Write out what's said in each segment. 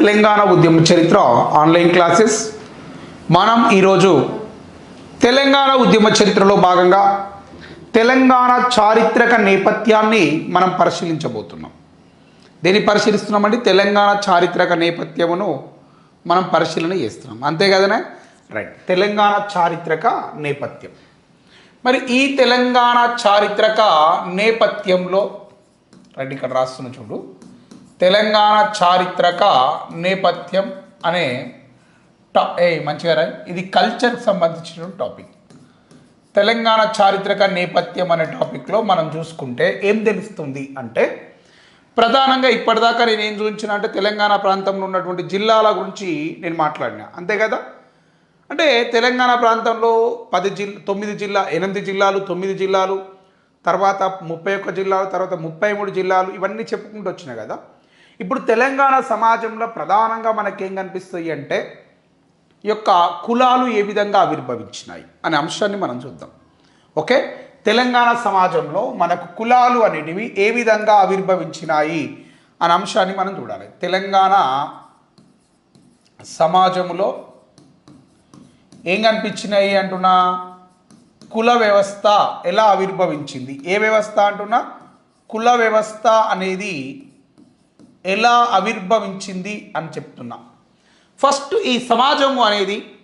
తెలంగాణ ఉద్యమ చరిత్ర online classes. మనం ఈరోజు తెలంగాణ ఉద్యమ చరిత్రలో భాగంగా తెలంగాణ చారిత్రక నేపథ్యాన్ని మనం పరిశీలించబోతున్నాం. దేన్ని పరిశీలిస్తున్నామండి? తెలంగాణ చారిత్రక నేపథ్యమును మనం పరిశీలన చేస్తున్నాం. అంతే కదనే? రైట్. తెలంగాణ చారిత్రక నేపథ్యం. మరి ఈ తెలంగాణ చారిత్రక నేపథ్యంలో రైట్ ఇక్కడ రాస్తున్న చూడు. తెలంగాణ చారిత్రక నేపథ్యం అనే టా ఏ మంచిగా రాయి. ఇది కల్చర్కి సంబంధించిన టాపిక్ తెలంగాణ చారిత్రక నేపథ్యం అనే టాపిక్లో మనం చూసుకుంటే ఏం తెలుస్తుంది అంటే ప్రధానంగా ఇప్పటిదాకా నేను ఏం చూపించిన అంటే తెలంగాణ ప్రాంతంలో ఉన్నటువంటి జిల్లాల గురించి నేను మాట్లాడినా. అంతే కదా? అంటే తెలంగాణ ప్రాంతంలో పది జిల్ తొమ్మిది జిల్లా ఎనిమిది జిల్లాలు తొమ్మిది జిల్లాలు తర్వాత ముప్పై ఒక్క జిల్లాలు తర్వాత ముప్పై మూడు జిల్లాలు ఇవన్నీ చెప్పుకుంటూ వచ్చినాయి కదా? ఇప్పుడు తెలంగాణ సమాజంలో ప్రధానంగా మనకేం కనిపిస్తాయి అంటే ఈ యొక్క కులాలు ఏ విధంగా ఆవిర్భవించినాయి అనే అంశాన్ని మనం చూద్దాం. ఓకే? తెలంగాణ సమాజంలో మనకు కులాలు అనేటివి ఏ విధంగా ఆవిర్భవించినాయి అనే అంశాన్ని మనం చూడాలి. తెలంగాణ సమాజంలో ఏం కనిపించినాయి అంటున్నా? కుల వ్యవస్థ ఎలా ఆవిర్భవించింది? ఏ వ్యవస్థ అంటున్నా? కుల వ్యవస్థ అనేది ఎలా ఆవిర్భవించింది అని చెప్తున్నా. ఫస్ట్ ఈ సమాజము అనేది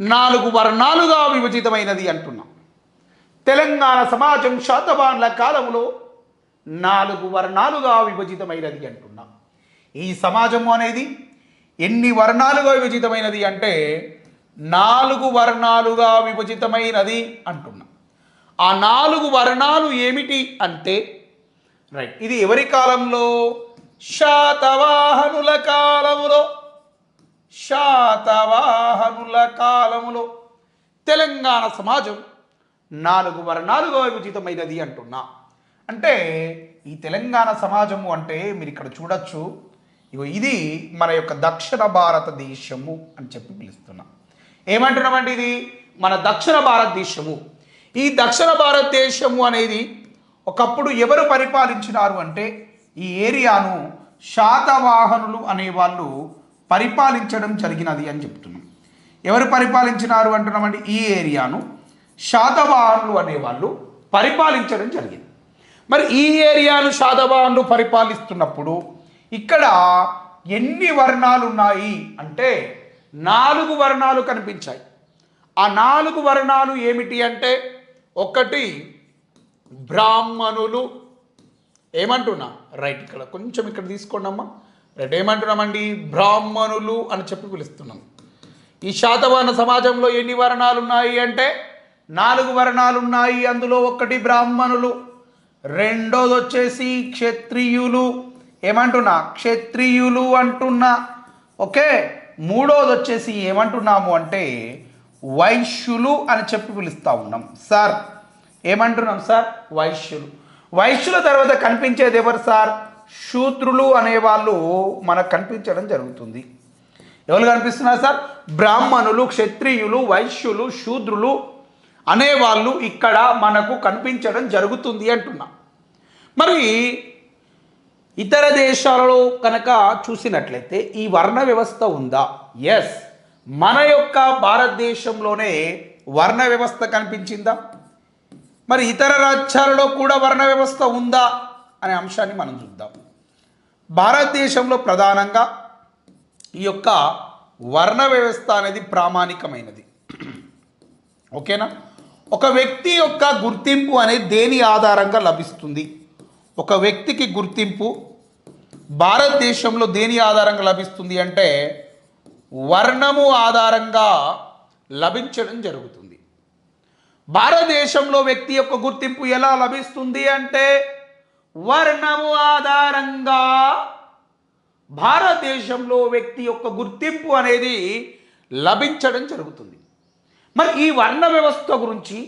నాలుగు వర్ణాలుగా విభజితమైనది అంటున్నాం. తెలంగాణ సమాజం శాతవాన్ల కాలంలో నాలుగు వర్ణాలుగా విభజితమైనది అంటున్నాం. ఈ సమాజము అనేది ఎన్ని వర్ణాలుగా విభజితమైనది అంటే నాలుగు వర్ణాలుగా విభజితమైనది అంటున్నాం. ఆ నాలుగు వర్ణాలు ఏమిటి అంటే రైట్ ఇది ఎవరి కాలంలో? శాతవాహనుల కాలములో శాతవాహనుల కాలములో తెలంగాణ సమాజం నాలుగు వర్ణాలుగా విభజితమైనది అంటున్నా. అంటే ఈ తెలంగాణ సమాజము అంటే మీరు ఇక్కడ చూడొచ్చు. ఇగో ఇది మన యొక్క దక్షిణ భారతదేశము అని చెప్పి పిలుస్తున్నాం. ఏమంటున్నామండి ఇది? మన దక్షిణ భారతదేశము. ఈ దక్షిణ భారతదేశము అనేది ఒకప్పుడు ఎవరు పరిపాలించినారు అంటే ఈ ఏరియాను శాతవాహనులు అనేవాళ్ళు పరిపాలించడం జరిగినది అని చెప్తున్నాం ఎవరు పరిపాలించినారు అంటున్నామండి? ఈ ఏరియాను శాతవాహనులు అనేవాళ్ళు పరిపాలించడం జరిగింది. మరి ఈ ఏరియాను శాతవాహనులు పరిపాలిస్తున్నప్పుడు ఇక్కడ ఎన్ని వర్ణాలు ఉన్నాయి అంటే నాలుగు వర్ణాలు కనిపించాయి. ఆ నాలుగు వర్ణాలు ఏమిటి అంటే ఒకటి బ్రాహ్మణులు ఏమంటున్నా? రైట్ ఇక్కడ కొంచెం ఇక్కడ తీసుకోండి అమ్మా. రైట్ ఏమంటున్నామండి? బ్రాహ్మణులు అని చెప్పి పిలుస్తున్నాం. ఈ శాతవాహన సమాజంలో ఎన్ని వర్ణాలు ఉన్నాయి అంటే నాలుగు వర్ణాలు ఉన్నాయి అందులో ఒకటి బ్రాహ్మణులు రెండోది వచ్చేసి క్షత్రియులు. ఏమంటున్నా? క్షత్రియులు అంటున్నా. ఓకే మూడోది వచ్చేసి ఏమంటున్నాము అంటే వైశ్యులు అని చెప్పి పిలుస్తూ ఉన్నాం. సార్ ఏమంటున్నాం సార్? వైశ్యులు. వైశ్యుల తర్వాత కనిపించేది ఎవరు సార్? శూద్రులు అనేవాళ్ళు మనకు కనిపించడం జరుగుతుంది. ఎవరు కనిపిస్తున్నారు సార్? బ్రాహ్మణులు క్షత్రియులు వైశ్యులు శూద్రులు అనేవాళ్ళు ఇక్కడ మనకు కనిపించడం జరుగుతుంది అంటున్నా. మరి ఇతర దేశాలలో కనుక చూసినట్లయితే ఈ వర్ణ వ్యవస్థ ఉందా? ఎస్ మన యొక్క భారతదేశంలోనే వర్ణ వ్యవస్థ కనిపించిందా? మరి ఇతర రాజ్యాలలో కూడా వర్ణ వ్యవస్థ ఉందా అనే అంశాన్ని మనం చూద్దాం. భారతదేశంలో ప్రధానంగా ఈ యొక్క వర్ణ వ్యవస్థ అనేది ప్రామాణికమైనది. ఓకేనా? ఒక వ్యక్తి యొక్క గుర్తింపు అనేది దేని ఆధారంగా లభిస్తుంది? ఒక వ్యక్తికి గుర్తింపు భారతదేశంలో దేని ఆధారంగా లభిస్తుంది అంటే వర్ణము ఆధారంగా లభించడం జరుగుతుంది. భారతదేశంలో వ్యక్తి యొక్క గుర్తింపు ఎలా లభిస్తుంది అంటే వర్ణము ఆధారంగా భారతదేశంలో వ్యక్తి యొక్క గుర్తింపు అనేది లభించడం జరుగుతుంది. మరి ఈ వర్ణ వ్యవస్థ గురించి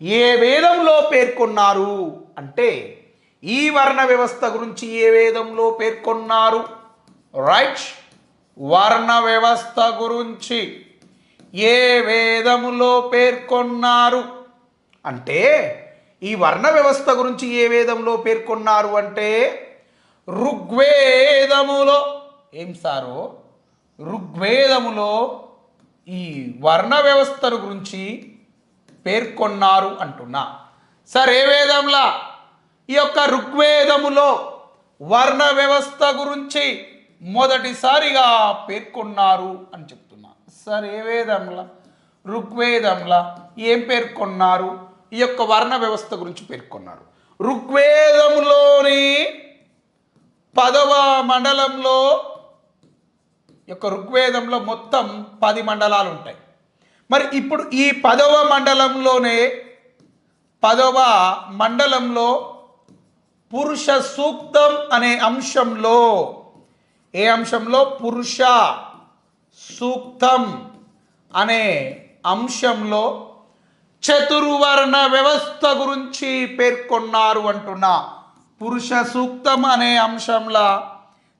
ఏ వేదంలో పేర్కొన్నారు అంటే ఈ వర్ణ వ్యవస్థ గురించి ఏ వేదంలో పేర్కొన్నారు? రైట్ వర్ణ వ్యవస్థ గురించి. ఏ వేదములో పేర్కొన్నారు? అంటే ఈ వర్ణ వ్యవస్థ గురించి ఏ వేదంలో పేర్కొన్నారు అంటే ఋగ్వేదములో. ఏం సారో? ఋగ్వేదములో ఈ వర్ణ వ్యవస్థను గురించి పేర్కొన్నారు అంటున్నా. సార్ ఏ వేదంలా? ఈ యొక్క ఋగ్వేదములో వర్ణ వ్యవస్థ గురించి మొదటిసారిగా పేర్కొన్నారు అని చెప్తున్నారు సార్ ఏ వేదంలా? ఋగ్వేదంలా ఏం పేర్కొన్నారు? ఈ యొక్క వర్ణ వ్యవస్థ గురించి పేర్కొన్నారు. ఋగ్వేదంలోని పదవ మండలంలో యొక్క ఋగ్వేదంలో మొత్తం పది మండలాలు ఉంటాయి. మరి ఇప్పుడు ఈ పదవ మండలంలోనే పదవ మండలంలో పురుష సూక్తం అనే అంశంలో ఏ అంశంలో? పురుష. సూక్తం అనే అంశంలో చతుర్వర్ణ వ్యవస్థ గురించి పేర్కొన్నారు అంటున్నా. పురుష సూక్తం అనే అంశంలో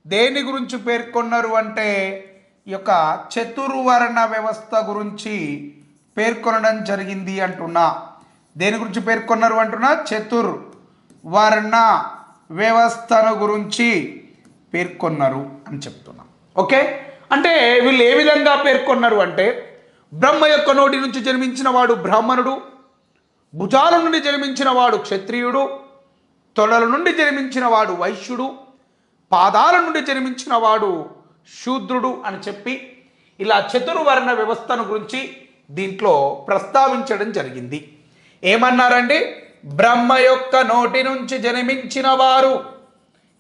దేని గురించి పేర్కొన్నారు అంటే ఈ యొక్క చతుర్వర్ణ వ్యవస్థ గురించి పేర్కొనడం జరిగింది అంటున్నా. దేని గురించి పేర్కొన్నారు అంటున్నా? చతుర్ వర్ణ వ్యవస్థను గురించి పేర్కొన్నారు అని చెప్తున్నా. ఓకే? అంటే వీళ్ళు ఏ విధంగా పేర్కొన్నారు అంటే బ్రహ్మ యొక్క నోటి నుంచి జన్మించిన వాడు బ్రాహ్మణుడు భుజాల నుండి జన్మించిన వాడు క్షత్రియుడు తొడల నుండి జన్మించిన వాడు వైశ్యుడు పాదాల నుండి జన్మించిన వాడు శూద్రుడు అని చెప్పి ఇలా చతుర్వర్ణ వ్యవస్థను గురించి దీంట్లో ప్రస్తావించడం జరిగింది. ఏమన్నారండి? బ్రహ్మ యొక్క నోటి నుంచి జన్మించిన వారు.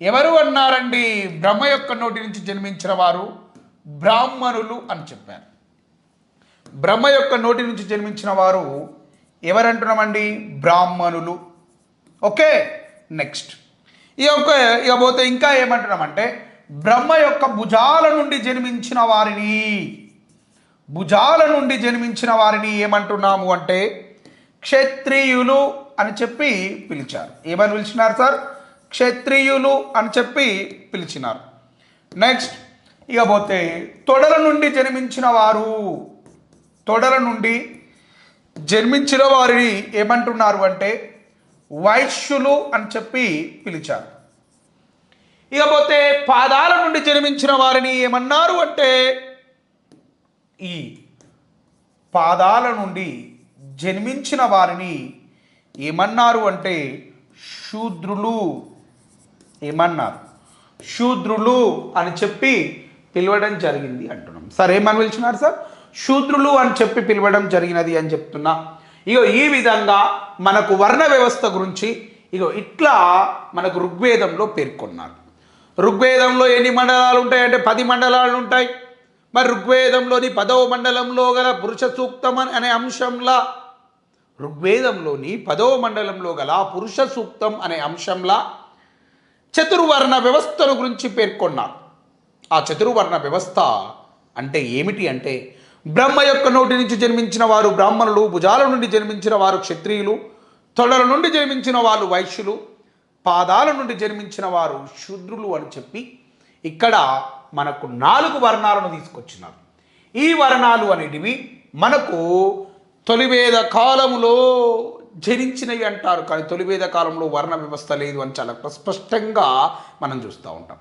ఎవరు అన్నారండి? బ్రహ్మ యొక్క నోటి నుంచి జన్మించిన వారు. బ్రాహ్మణులు అని చెప్పారు. బ్రహ్మ యొక్క నోటి నుంచి జన్మించిన వారు ఎవరంటున్నామండి? బ్రాహ్మణులు. Okay next. ఇక ఒక ఇకపోతే ఇంకా ఏమంటున్నామంటే బ్రహ్మ యొక్క భుజాల నుండి జన్మించిన వారిని భుజాల నుండి జన్మించిన వారిని ఏమంటున్నాము అంటే క్షత్రియులు అని చెప్పి పిలిచారు. ఏమని పిలిచినారు సార్? క్షత్రియులు అని చెప్పి పిలిచినారు. నెక్స్ట్ ఇకపోతే తొడల నుండి జన్మించిన వారు తొడల నుండి జన్మించిన వారిని ఏమంటున్నారు అంటే వైశ్యులు అని చెప్పి పిలిచారు. ఇకపోతే పాదాల నుండి జన్మించిన వారిని ఏమన్నారు అంటే ఈ పాదాల నుండి జన్మించిన వారిని ఏమన్నారు అంటే శూద్రులు ఏమన్నారు? శూద్రులు అని చెప్పి పిలవడం జరిగింది అంటున్నాం. సార్ ఏమని పిలిచినారు సార్? శూద్రులు అని చెప్పి పిలవడం జరిగినది అని చెప్తున్నా. ఇగో ఈ విధంగా మనకు వర్ణ వ్యవస్థ గురించి ఇగో ఇట్లా మనకు ఋగ్వేదంలో పేర్కొన్నారు. ఋగ్వేదంలో ఎన్ని మండలాలు ఉంటాయంటే పది మండలాలు ఉంటాయి. మరి ఋగ్వేదంలోని పదవ మండలంలో గల పురుష సూక్తం అనే అంశంలా ఋగ్వేదంలోని పదవ మండలంలో గల పురుష సూక్తం అనే అంశంలా చతుర్వర్ణ వ్యవస్థను గురించి పేర్కొన్నారు. ఆ చతుర్వర్ణ వ్యవస్థ అంటే ఏమిటి అంటే బ్రహ్మ యొక్క నోటి నుంచి జన్మించిన వారు బ్రాహ్మణులు భుజాల నుండి జన్మించిన వారు క్షత్రియులు తొడల నుండి జన్మించిన వాళ్ళు వైశ్యులు పాదాల నుండి జన్మించిన వారు శూద్రులు అని చెప్పి ఇక్కడ మనకు నాలుగు వర్ణాలను తీసుకొచ్చినారు. ఈ వర్ణాలు అనేటివి మనకు తొలివేద కాలములో జనించినవి అంటారు కానీ తొలివేద కాలంలో వర్ణ వ్యవస్థ లేదు అని చాలా స్పష్టంగా మనం చూస్తూ ఉంటాం.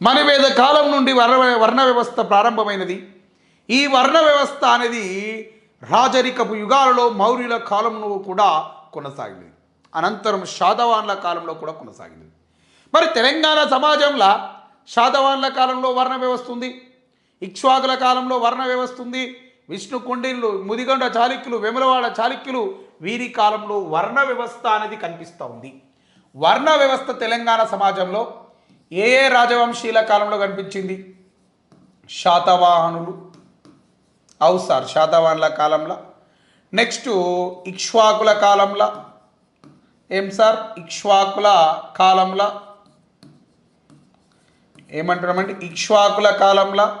మనవేద కాలం నుండి వర్ణ వర్ణ వ్యవస్థ ప్రారంభమైనది. ఈ వర్ణ వ్యవస్థ అనేది రాజరికపు యుగాలలో మౌర్యుల కాలంలో కూడా కొనసాగింది అనంతరం షాదవాన్ల కాలంలో కూడా కొనసాగింది మరి తెలంగాణ సమాజంలో షాదవాన్ల కాలంలో వర్ణ వ్యవస్థ ఉంది. ఇక్ష్వాకుల కాలంలో వర్ణ వ్యవస్థ ఉంది. విష్ణు కుండిన్లు ముదిగొండ చాళుక్యులు వెములవాడ చాళుక్యులు వీరి కాలంలో వర్ణ వ్యవస్థ అనేది కనిపిస్తూ ఉంది. వర్ణ వ్యవస్థ తెలంగాణ సమాజంలో ఏ ఏ రాజవంశీల కాలంలో కనిపించింది? శాతవాహనులు. అవు సార్ శాతవాహనుల కాలంలో? నెక్స్ట్ ఇక్ష్వాకుల కాలంలో? ఏం సార్? ఇక్ష్వాకుల కాలంలో? ఏమంటున్నామంటే ఇక్ష్వాకుల కాలంలో?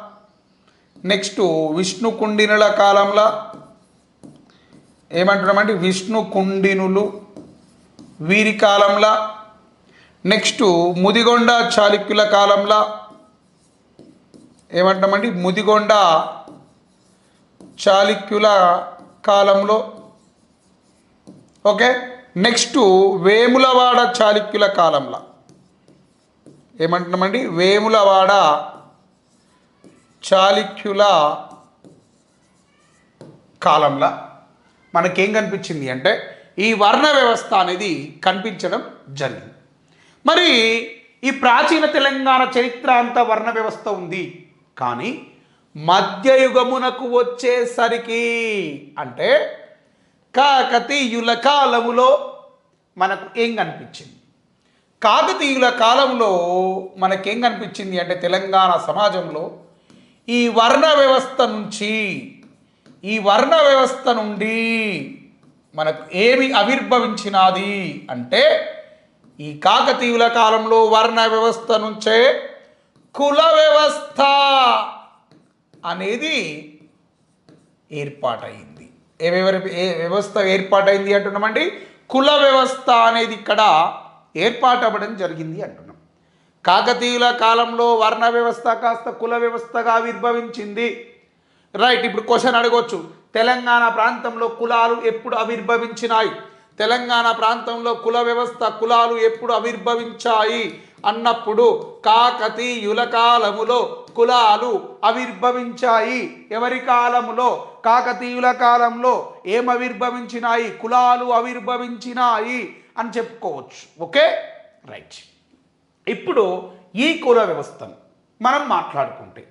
నెక్స్ట్ విష్ణు కుండినుల కాలంలో? ఏమంటున్నామంటే విష్ణు కుండినులు వీరి కాలంలో? నెక్స్ట్ ముదిగొండ చాళుక్యుల కాలంలో ఏమంటామండి? ముదిగొండ చాళుక్యుల కాలంలో. ఓకే? నెక్స్ట్ వేములవాడ చాళుక్యుల కాలంలో. ఏమంటున్నామండి? వేములవాడ చాళుక్యుల కాలంలో. మనకేం కనిపించింది అంటే ఈ వర్ణ వ్యవస్థ అనేది కనిపించడం జరిగింది. మరి ఈ ప్రాచీన తెలంగాణ చరిత్ర అంతా వర్ణ వ్యవస్థ ఉంది. కానీ మధ్యయుగమునకు వచ్చేసరికి అంటే కాకతీయుల కాలములో మనకు ఏం కనిపించింది? కాకతీయుల కాలంలో మనకేం కనిపించింది అంటే తెలంగాణ సమాజంలో ఈ వర్ణ వ్యవస్థ నుంచి ఈ వర్ణ వ్యవస్థ నుండి మనకు ఏమి ఆవిర్భవించినది అంటే ఈ కాకతీయుల కాలంలో వర్ణ వ్యవస్థ నుంచే కుల వ్యవస్థ అనేది ఏర్పాటైంది. ఏవెవరి ఏ వ్యవస్థ ఏర్పాటైంది అంటున్నామండి కుల వ్యవస్థ అనేది ఇక్కడ ఏర్పాటవ్వడం జరిగింది అంటున్నాం. కాకతీయుల కాలంలో వర్ణ వ్యవస్థ కాస్త కుల వ్యవస్థగా ఆవిర్భవించింది. రైట్ ఇప్పుడు క్వశ్చన్ అడగవచ్చు తెలంగాణ ప్రాంతంలో కులాలు ఎప్పుడు ఆవిర్భవించినాయి? తెలంగాణ ప్రాంతంలో కుల వ్యవస్థ కులాలు ఎప్పుడు ఆవిర్భవించాయి? అన్నప్పుడు కాకతీయుల కాలములో కులాలు ఆవిర్భవించాయి. ఎవరి కాలములో? కాకతీయుల కాలంలో ఏం ఆవిర్భవించినాయి? కులాలు ఆవిర్భవించినాయి అని చెప్పుకోవచ్చు. ఓకే? రైట్. ఇప్పుడు ఈ కుల వ్యవస్థను మనం మాట్లాడుకుంటే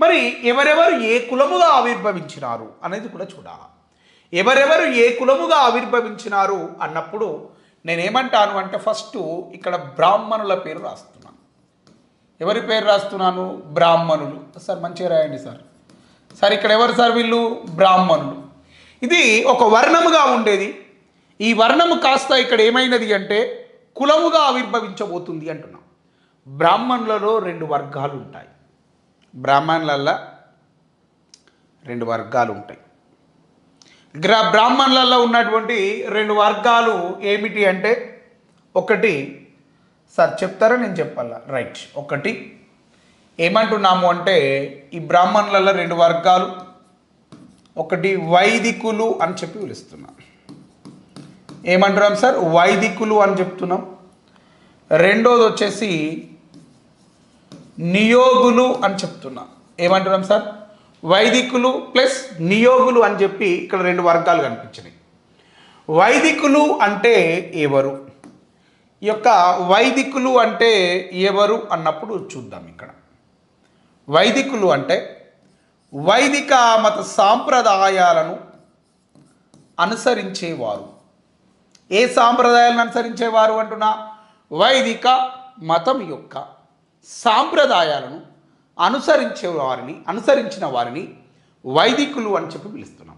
మరి ఎవరెవరు ఏ కులముగా ఆవిర్భవించినారు అనేది కూడా చూడాలి? ఎవరెవరు ఏ కులముగా ఆవిర్భవించినారు అన్నప్పుడు నేనేమంటాను అంటే ఫస్ట్ ఇక్కడ బ్రాహ్మణుల పేరు రాస్తున్నాను. ఎవరి పేరు రాస్తున్నాను? బ్రాహ్మణులు. సార్ మంచిగా రాయండి సార్. సార్ ఇక్కడ ఎవరు సార్ వీళ్ళు? బ్రాహ్మణులు. ఇది ఒక వర్ణముగా ఉండేది. ఈ వర్ణము కాస్త ఇక్కడ ఏమైనది అంటే కులముగా ఆవిర్భవించబోతుంది అంటున్నాం. బ్రాహ్మణులలో రెండు వర్గాలు ఉంటాయి. బ్రాహ్మణులల్లో రెండు వర్గాలు ఉంటాయి. గ్ర బ్రాహ్మణులలో ఉన్నటువంటి రెండు వర్గాలు ఏమిటి అంటే ఒకటి సార్ చెప్తారా? నేను చెప్పాలా? రైట్. ఒకటి ఏమంటున్నాము అంటే ఈ బ్రాహ్మణులలో రెండు వర్గాలు ఒకటి వైదికులు అని చెప్పి పిలుస్తున్నాం. ఏమంటున్నాం సార్? వైదికులు అని చెప్తున్నాం. రెండోది వచ్చేసి నియోగులు అని చెప్తున్నాం. ఏమంటున్నాం సార్? వైదికులు ప్లస్ నియోగులు అని చెప్పి ఇక్కడ రెండు వర్గాలు కనిపించినాయి. వైదికులు అంటే ఎవరు? ఈ యొక్క వైదికులు అంటే ఎవరు అన్నప్పుడు చూద్దాం ఇక్కడ. వైదికులు అంటే వైదిక మత సాంప్రదాయాలను అనుసరించేవారు. ఏ సాంప్రదాయాలను అనుసరించేవారు అంటున్నా? వైదిక మతం యొక్క సాంప్రదాయాలను అనుసరించే వారిని అనుసరించిన వారిని వైదికులు అని చెప్పి పిలుస్తున్నాం.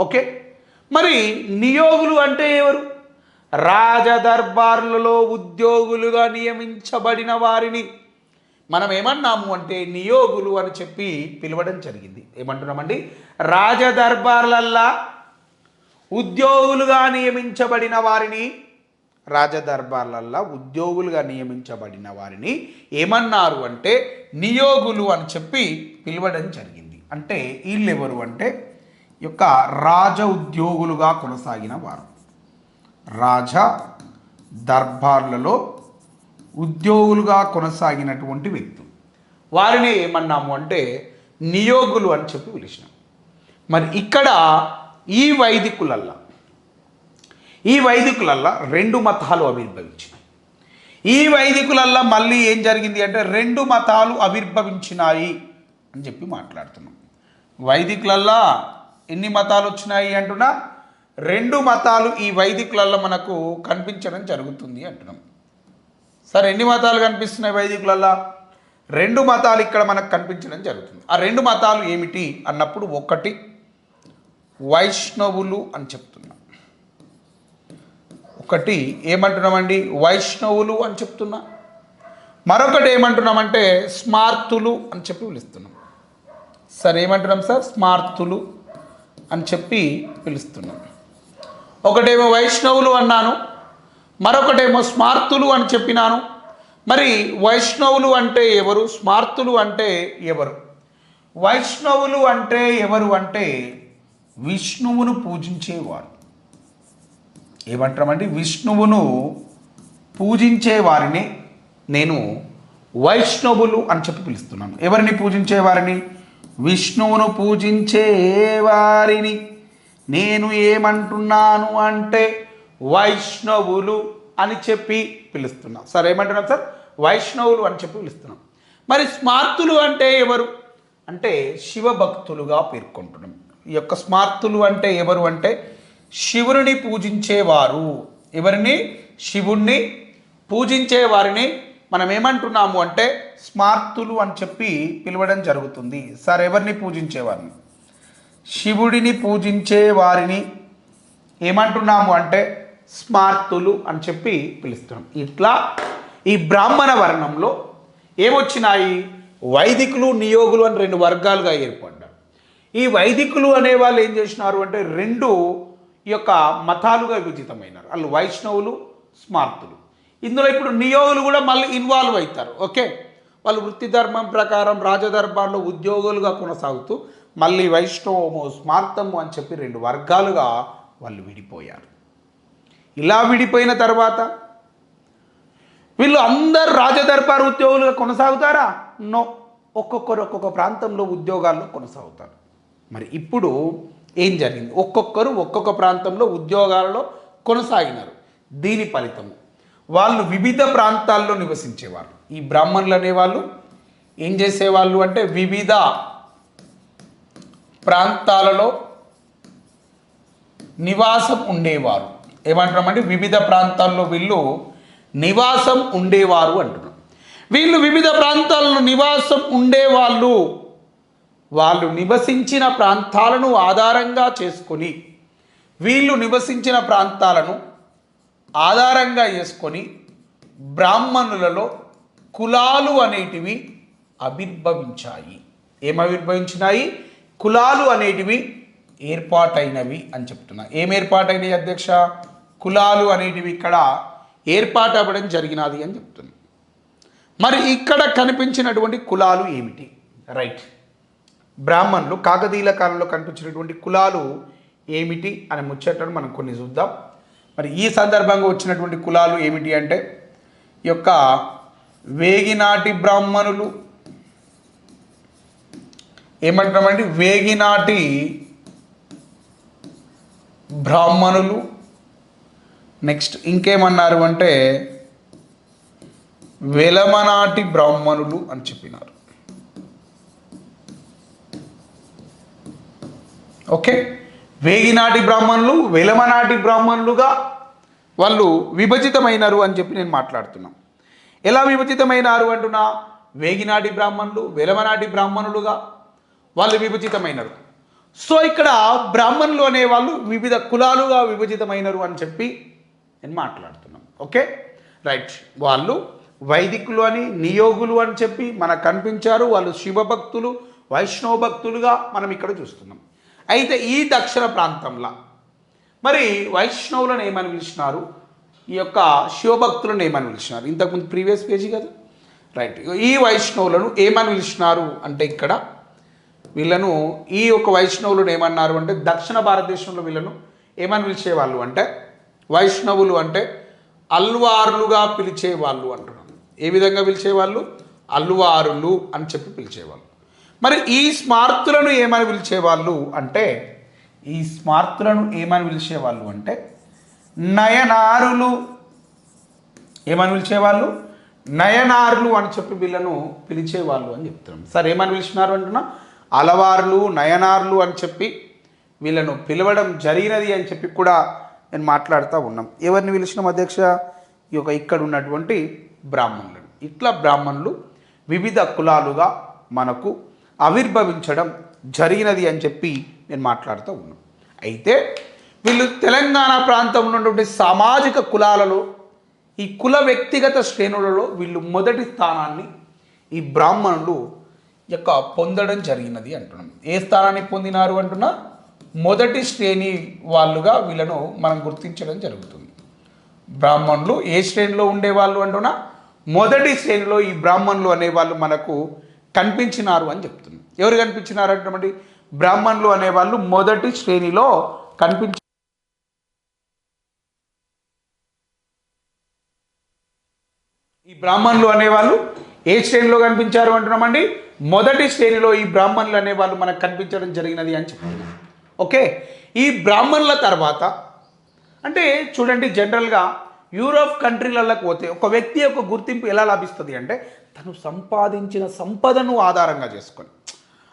ఓకే? మరి నియోగులు అంటే ఎవరు? రాజదర్బార్లలో ఉద్యోగులుగా నియమించబడిన వారిని మనం ఏమన్నాము అంటే నియోగులు అని చెప్పి పిలవడం జరిగింది. ఏమంటున్నామండి? రాజదర్బార్లల్లా ఉద్యోగులుగా నియమించబడిన వారిని రాజదర్బార్లల్లో ఉద్యోగులుగా నియమించబడిన వారిని ఏమన్నారు అంటే నియోగులు అని చెప్పి పిలవడం జరిగింది. అంటే వీళ్ళెవరు అంటే యొక్క రాజ ఉద్యోగులుగా కొనసాగిన వారు. రాజ దర్బార్లలో ఉద్యోగులుగా కొనసాగినటువంటి వ్యక్తులు. వారిని ఏమన్నాము అంటే నియోగులు అని చెప్పి పిలిచినాం. మరి ఇక్కడ ఈ వైదికులల్లా ఈ వైదికులల్లా రెండు మతాలు ఆవిర్భవించినాయి. ఈ వైదికులల్లా మళ్ళీ ఏం జరిగింది అంటే రెండు మతాలు ఆవిర్భవించినాయి అని చెప్పి మాట్లాడుతున్నాం. వైదికులల్లా ఎన్ని మతాలు వచ్చినాయి అంటున్నా? రెండు మతాలు ఈ వైదికులల్లో మనకు కనిపించడం జరుగుతుంది అంటున్నాం. సరే ఎన్ని మతాలు కనిపిస్తున్నాయి వైదికులల్లా? రెండు మతాలు ఇక్కడ మనకు కనిపించడం జరుగుతుంది. ఆ రెండు మతాలు ఏమిటి? అన్నప్పుడు ఒకటి వైష్ణవులు అని చెప్తున్నాం ఒకటి ఏమంటున్నామండి? వైష్ణవులు అని చెప్తున్నా. మరొకటి ఏమంటున్నామంటే స్మార్తులు అని చెప్పి పిలుస్తున్నాం. సార్ ఏమంటున్నాం సార్? స్మార్తులు అని చెప్పి పిలుస్తున్నాం. ఒకటేమో వైష్ణవులు అన్నాను. మరొకటేమో స్మార్తులు అని చెప్పినాను. మరి వైష్ణవులు అంటే ఎవరు? స్మార్తులు అంటే ఎవరు? వైష్ణవులు అంటే ఎవరు అంటే విష్ణువును పూజించేవారు. ఏమంటామండి విష్ణువును పూజించే వారిని నేను వైష్ణవులు అని చెప్పి పిలుస్తున్నాను. ఎవరిని పూజించే వారిని? విష్ణువును పూజించే వారిని. నేను ఏమంటున్నాను అంటే వైష్ణవులు అని చెప్పి పిలుస్తున్నాం సార్ ఏమంటున్నాం సార్? వైష్ణవులు అని చెప్పి పిలుస్తున్నాం మరి స్మార్తులు అంటే ఎవరు? అంటే శివభక్తులుగా పేర్కొంటున్నాం. ఈ యొక్క స్మార్తులు అంటే ఎవరు అంటే శివుని పూజించేవారు. ఎవరిని? శివుణ్ణి పూజించే వారిని మనం ఏమంటున్నాము అంటే స్మార్తులు అని చెప్పి పిలవడం జరుగుతుంది. సార్ ఎవరిని పూజించేవారిని? శివుడిని పూజించే వారిని ఏమంటున్నాము అంటే స్మార్తులు అని చెప్పి పిలుస్తున్నాం. ఇట్లా ఈ బ్రాహ్మణ వర్ణంలో ఏమొచ్చినాయి? వైదికులు నియోగులు అని రెండు వర్గాలుగా ఏర్పడ్డారు ఈ వైదికులు అనే వాళ్ళు ఏం చేసినారు అంటే రెండు ఈ యొక్క మతాలుగా విభజితమైనారు. వాళ్ళు వైష్ణవులు స్మార్తులు. ఇందులో ఇప్పుడు నియోగులు కూడా మళ్ళీ ఇన్వాల్వ్ అవుతారు ఓకే? వాళ్ళు వృత్తి ధర్మం ప్రకారం రాజదర్బార్లో ఉద్యోగులుగా కొనసాగుతూ మళ్ళీ వైష్ణవము స్మార్తము అని చెప్పి రెండు వర్గాలుగా వాళ్ళు విడిపోయారు. ఇలా విడిపోయిన తర్వాత వీళ్ళు అందరు రాజదర్బార్ ఉద్యోగులుగా కొనసాగుతారా? నో. ఒక్కొక్కరు ఒక్కొక్క ప్రాంతంలో ఉద్యోగాల్లో కొనసాగుతారు. మరి ఇప్పుడు ఏం జరిగింది? ఒక్కొక్కరు ఒక్కొక్క ప్రాంతంలో ఉద్యోగాలలో కొనసాగినారు. దీని ఫలితము వాళ్ళు వివిధ ప్రాంతాల్లో నివసించేవారు ఈ బ్రాహ్మణులు అనేవాళ్ళు ఏం చేసేవాళ్ళు అంటే వివిధ ప్రాంతాలలో నివాసం ఉండేవారు. ఏమంటున్నామంటే వివిధ ప్రాంతాల్లో వీళ్ళు నివాసం ఉండేవారు అంటున్నాం. వీళ్ళు వివిధ ప్రాంతాల్లో నివాసం ఉండేవాళ్ళు. వాళ్ళు నివసించిన ప్రాంతాలను ఆధారంగా చేసుకొని వీళ్ళు నివసించిన ప్రాంతాలను ఆధారంగా చేసుకొని బ్రాహ్మణులలో కులాలు అనేటివి ఆవిర్భవించాయి ఏం ఆవిర్భవించినాయి కులాలు అనేటివి ఏర్పాటైనవి అని చెప్తున్నా. ఏం ఏర్పాటైనవి అధ్యక్ష? కులాలు అనేటివి ఇక్కడ ఏర్పాటు అవ్వడం జరిగినది అని చెప్తున్నా. మరి ఇక్కడ కనిపించినటువంటి కులాలు ఏమిటి? రైట్. బ్రాహ్మణులు కాకతీయుల కాలంలో కనిపించినటువంటి కులాలు ఏమిటి అనే ముచ్చటను మనం కొన్ని చూద్దాం. మరి ఈ సందర్భంగా వచ్చినటువంటి కులాలు ఏమిటి అంటే ఈ యొక్క వేగినాటి బ్రాహ్మణులు ఏమంటామండి? వేగినాటి బ్రాహ్మణులు. నెక్స్ట్ ఇంకేమన్నారు అంటే వెలమనాటి బ్రాహ్మణులు అని చెప్పినారు. ఓకే? వేగినాటి బ్రాహ్మణులు వెలమనాటి బ్రాహ్మణులుగా వాళ్ళు విభజితమైనారు అని చెప్పి నేను మాట్లాడుతున్నాను ఎలా విభజితమైనారు అంటున్నా? వేగినాటి బ్రాహ్మణులు వెలమనాటి బ్రాహ్మణులుగా వాళ్ళు విభజితమైనారు. సో ఇక్కడ బ్రాహ్మణులు అనేవాళ్ళు వివిధ కులాలుగా విభజితమైనరు అని చెప్పి నేను మాట్లాడుతున్నాను ఓకే? రైట్. వాళ్ళు వైదికులు అని నియోగులు అని చెప్పి మనకు కనిపించారు. వాళ్ళు శివభక్తులు వైష్ణవ భక్తులుగా మనం ఇక్కడ చూస్తున్నాం. అయితే ఈ దక్షిణ ప్రాంతంలో. మరి వైష్ణవులను ఏమని పిలిచినారు? ఈ యొక్క శివభక్తులను ఏమని పిలిచినారు? ఇంతకుముందు ప్రీవియస్ పేజీ కదా? రైట్. ఈ వైష్ణవులను ఏమని పిలిచినారు అంటే ఇక్కడ వీళ్ళను ఈ యొక్క వైష్ణవులను ఏమన్నారు అంటే దక్షిణ భారతదేశంలో వీళ్ళను ఏమని పిలిచేవాళ్ళు అంటే వైష్ణవులు అంటే అల్వార్లుగా పిలిచేవాళ్ళు అంటున్నారు ఏ విధంగా పిలిచేవాళ్ళు? అల్వారులు అని చెప్పి పిలిచేవాళ్ళు. మరి ఈ స్మార్తులను ఏమని పిలిచేవాళ్ళు అంటే ఈ స్మార్తులను ఏమని పిలిచేవాళ్ళు అంటే నయనారులు ఏమని పిలిచేవాళ్ళు? నయనారులు అని చెప్పి వీళ్ళను పిలిచేవాళ్ళు అని చెప్తున్నాం. సార్ ఏమని పిలిచినారు అంటున్నా? అలవార్లు నయనార్లు అని చెప్పి వీళ్ళను పిలవడం జరిగినది అని చెప్పి కూడా నేను మాట్లాడుతూ ఉన్నాం. ఎవరిని పిలిచినాం అధ్యక్ష? ఈ యొక్క ఇక్కడ ఉన్నటువంటి బ్రాహ్మణులను. ఇట్లా బ్రాహ్మణులు వివిధ కులాలుగా మనకు ఆవిర్భవించడం జరిగినది అని చెప్పి నేను మాట్లాడుతూ ఉన్నాను. అయితే వీళ్ళు తెలంగాణ ప్రాంతంలో ఉన్నటువంటి సామాజిక కులాలలో ఈ కుల వ్యక్తిగత శ్రేణులలో వీళ్ళు మొదటి స్థానాన్ని ఈ బ్రాహ్మణులు యొక్క పొందడం జరిగినది అంటున్నాం. ఏ స్థానాన్ని పొందినారు అంటున్నా? మొదటి శ్రేణి వాళ్ళుగా వీళ్ళను మనం గుర్తించడం జరుగుతుంది. బ్రాహ్మణులు ఏ శ్రేణిలో ఉండేవాళ్ళు అంటున్నా? మొదటి శ్రేణిలో ఈ బ్రాహ్మణులు అనేవాళ్ళు మనకు కనిపించినారు అని చెప్తున్నారు ఎవరు కనిపించినారు అంటే బ్రాహ్మణులు అనేవాళ్ళు మొదటి శ్రేణిలో కనిపించ ఈ బ్రాహ్మణులు అనేవాళ్ళు ఏ శ్రేణిలో కనిపించారు అంటున్నామండి? మొదటి శ్రేణిలో ఈ బ్రాహ్మణులు అనే వాళ్ళు మనకు కనిపించడం జరిగినది అని చెప్పారు ఓకే? ఈ బ్రాహ్మణుల తర్వాత అంటే చూడండి జనరల్గా యూరోప్ కంట్రీలలోకి పోతే ఒక వ్యక్తి యొక్క గుర్తింపు ఎలా లభిస్తుంది అంటే తను సంపాదించిన సంపదను ఆధారంగా చేసుకొని.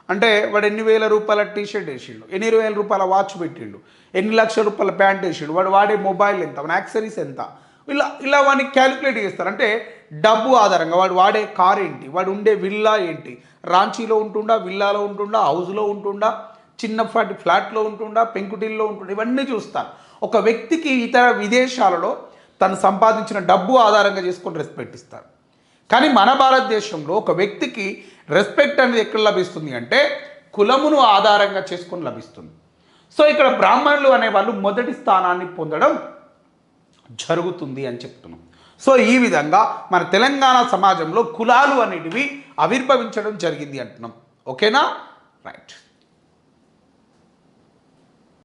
అంటే వాడు ఎన్ని వేల రూపాయల టీషర్ట్ వేసిండు ఎన్ని వేల రూపాయల వాచ్ పెట్టిండు ఎన్ని లక్షల రూపాయల ప్యాంట్ వేసిండు వాడు వాడే మొబైల్ ఎంత మన యాక్సరీస్ ఎంత? ఇలా ఇలా వాడిని క్యాలిక్యులేట్ చేస్తారు. అంటే డబ్బు ఆధారంగా వాడు వాడే కార్ ఏంటి వాడు ఉండే విల్లా ఏంటి? రాంచీలో ఉంటుండా విల్లాలో ఉంటుండా హౌస్లో ఉంటుండా చిన్నపాటి ఫ్లాట్లో ఉంటుండా పెంకుటిల్లో ఉంటుండా ఇవన్నీ చూస్తారు. ఒక వ్యక్తికి ఇతర విదేశాలలో తను సంపాదించిన డబ్బు ఆధారంగా చేసుకొని రెస్పెక్ట్ ఇస్తారు. కానీ మన భారతదేశంలో ఒక వ్యక్తికి రెస్పెక్ట్ అనేది ఎక్కడ లభిస్తుంది అంటే కులమును ఆధారంగా చేసుకొని లభిస్తుంది. సో ఇక్కడ బ్రాహ్మణులు అనే వాళ్ళు మొదటి స్థానాన్ని పొందడం జరుగుతుంది అని చెప్తున్నాం. సో ఈ విధంగా మన తెలంగాణ సమాజంలో కులాలు అనేటివి ఆవిర్భవించడం జరిగింది అంటున్నాం. ఓకేనా? రైట్.